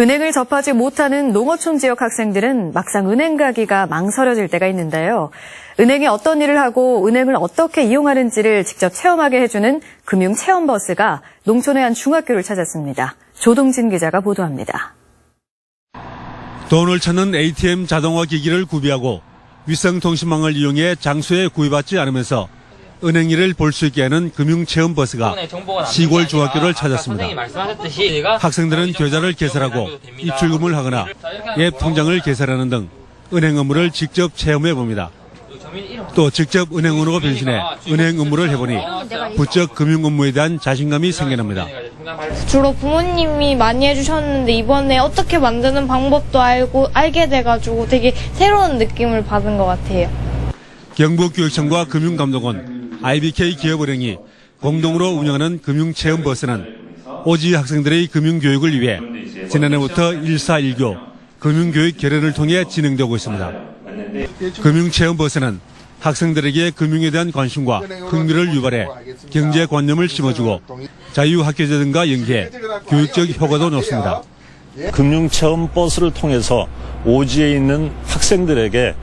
은행을 접하지 못하는 농어촌 지역 학생들은 막상 은행 가기가 망설여질 때가 있는데요. 은행에 어떤 일을 하고 은행을 어떻게 이용하는지를 직접 체험하게 해주는 금융 체험 버스가 농촌의 한 중학교를 찾았습니다. 조동진 기자가 보도합니다. 돈을 찾는 ATM 자동화 기기를 구비하고 위성통신망을 이용해 장소에 구애받지 않으면서 은행 일을 볼 수 있게 하는 금융체험 버스가 시골 중학교를 찾았습니다. 학생들은 계좌를 개설하고 입출금을 하거나 앱 통장을 개설하는 등 은행 업무를 직접 체험해 봅니다. 또 직접 은행원으로 변신해 은행 업무를 해보니 부쩍 금융 업무에 대한 자신감이 생겨납니다. 주로 부모님이 많이 해주셨는데 이번에 어떻게 만드는 방법도 알고 알게 돼가지고 되게 새로운 느낌을 받은 것 같아요. 경북교육청과 금융감독원, IBK 기업은행이 공동으로 운영하는 금융체험버스는 오지 학생들의 금융교육을 위해 지난해부터 1419 금융교육 결연을 통해 진행되고 있습니다. 금융체험버스는 학생들에게 금융에 대한 관심과 흥미를 유발해 경제관념을 심어주고 자유학교제 등과 연계해 교육적 효과도 높습니다. 금융체험 버스를 통해서 오지에 있는 학생들에게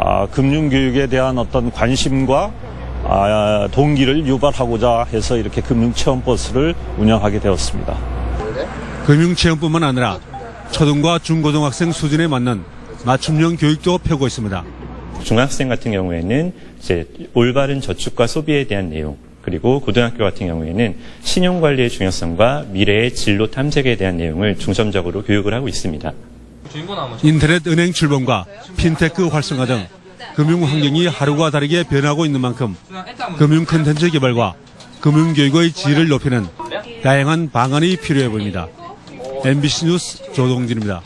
아, 금융교육에 대한 어떤 관심과 아, 동기를 유발하고자 해서 이렇게 금융체험 버스를 운영하게 되었습니다. 금융체험뿐만 아니라 초등과 중고등학생 수준에 맞는 맞춤형 교육도 펴고 있습니다. 중학생 같은 경우에는 이제 올바른 저축과 소비에 대한 내용, 그리고 고등학교 같은 경우에는 신용관리의 중요성과 미래의 진로 탐색에 대한 내용을 중점적으로 교육을 하고 있습니다. 인터넷 은행 출범과 핀테크 활성화 등 금융 환경이 하루가 다르게 변하고 있는 만큼 금융 콘텐츠 개발과 금융 교육의 질을 높이는 다양한 방안이 필요해 보입니다. MBC 뉴스 조동진입니다.